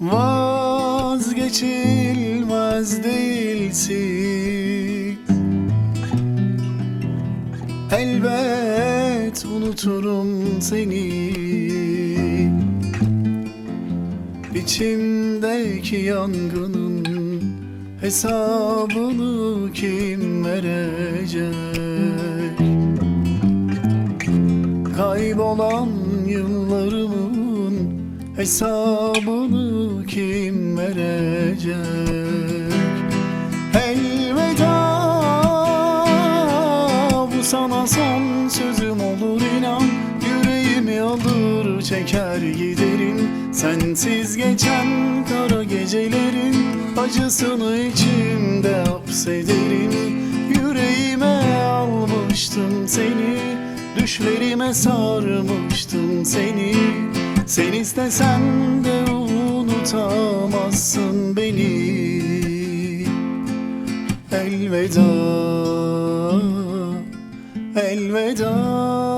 Vazgeçilmez değilsin Elbet unuturum seni İçimdeki yangının hesabını kim verecek? Kaybolan yıllarımın hesabını kim verecek? Elveda bu sana son sözüm olur inan. Yüreğimi alır çeker giderim. Sensiz geçen kara gecelerin Acısını içimde hapsederim. Yüreğime almıştım seni Düşlerime sarmıştım seni Sen istesen de unutamazsın beni. Elveda Elveda